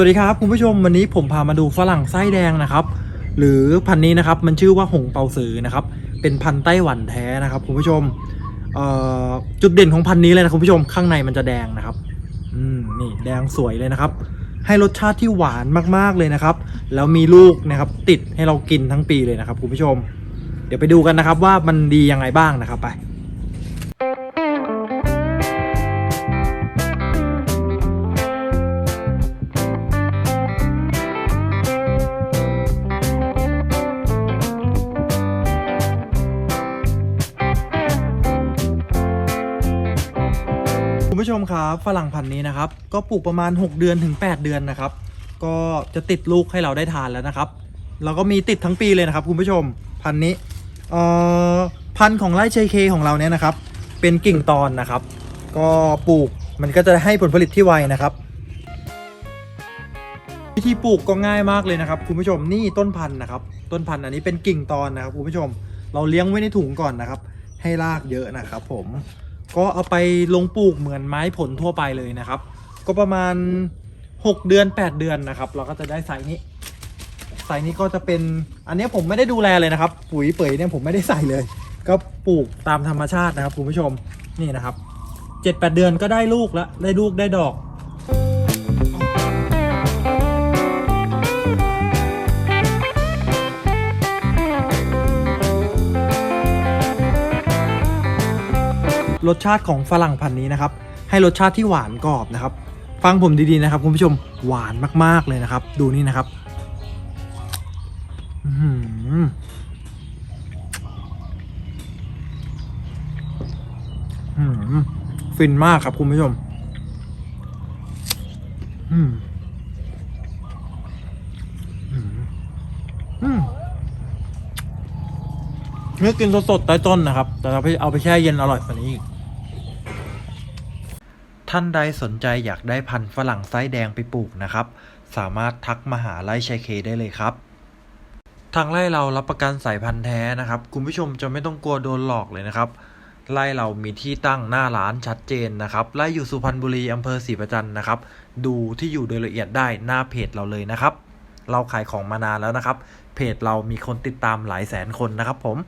วัสดีครับคุณผู้ชมวันนี้ผมพามาดูฝรั่งไส้แดงนะครับ หรือพันนี้นะครับมันชื่อว่าหงเปาสือนะครับ เป็นพันไต้หวันแท้นะครับคุณผู้ชมจุดเด่นของพันนี้เลยนะคุณผู้ชมข้างในมันจะแดงนะครับอืมนี่แดงสวยเลยนะครับ ให้รสชาติที่หวานมากๆเลยนะครับ แล้วมีลูกนะครับติดให้เรากินทั้งปีเลยนะครับคุณผู้ชม เดี๋ยวไปดูกันนะครับว่ามันดียังไงบ้างนะครับไป คุณผู้ชมครับฝรั่งพันธุ์นี้นะครับ ก็ปลูกประมาณ 6 เดือนถึง 8 เดือนนะครับ ก็จะติดลูกให้เราได้ทานแล้วนะครับแล้วก็มีติดทั้งปีเลยนะครับ คุณผู้ชมพันธุ์นี้เอ่อพันธุ์ของไร่เชเคของเราเนี่ยนะครับ เป็นกิ่งตอนนะครับ ก็ปลูกมันก็จะให้ผลผลิตที่ไวนะครับวิธีปลูกก็ง่ายมากเลยนะครับคุณผู้ชมนี่ต้นพันธุ์นะครับ ต้นพันธุ์อันนี้เป็นกิ่งตอนนะครับคุณผู้ชม เราเลี้ยงไว้ในถุงก่อนนะครับ ให้รากเยอะนะครับผม ก็เอาไปลงปลูกเหมือนไม้ผลทั่วไปเลยนะครับ ก็ประมาณ 6 เดือน 8 เดือนนะครับ เราก็จะได้ไซส์นี้ไซส์นี้ก็จะเป็นอันนี้ผมไม่ได้ดูแลเลยนะครับ ปุ๋ยเปยเนี่ยผมไม่ได้ใส่เลย ก็ปลูกตามธรรมชาตินะครับคุณผู้ชมนี่นะครับ 7-8 เดือนก็ได้ลูกแล้วได้ลูกได้ดอก รสชาติของฝรั่งพันธุ์นี้นะครับ ให้รสชาติที่หวานกรอบนะครับ ฟังผมดีๆนะครับคุณผู้ชมหวานมากๆเลยนะครับ ดูนี่นะครับอื้อหืออื้อหือฟินมากครับคุณผู้ชม อืมอืมอืม เนื้อกินสดๆใต้ต้นนะครับ แต่เราไปเอาไปแช่เย็นอร่อยกว่านี้อีกท่านใดสนใจอยากได้พันธุ์ฝรั่งไส้แดงไปปลูกนะครับ สามารถทักมาหาไร่ชัยเคได้เลยครับ ทางไร่เรารับประกันสายพันธุ์แท้นะครับ คุณผู้ชมจะไม่ต้องกลัวโดนหลอกเลยนะครับไร่เรามีที่ตั้งหน้าร้านชัดเจนนะครับไร่อยู่สุพรรณบุรีอำเภอศรีประจันนะครับ ดูที่อยู่โดยละเอียดได้หน้าเพจเราเลยนะครับ เราขายของมานานแล้วนะครับ เพจเรามีคนติดตามหลายแสนคนนะครับผม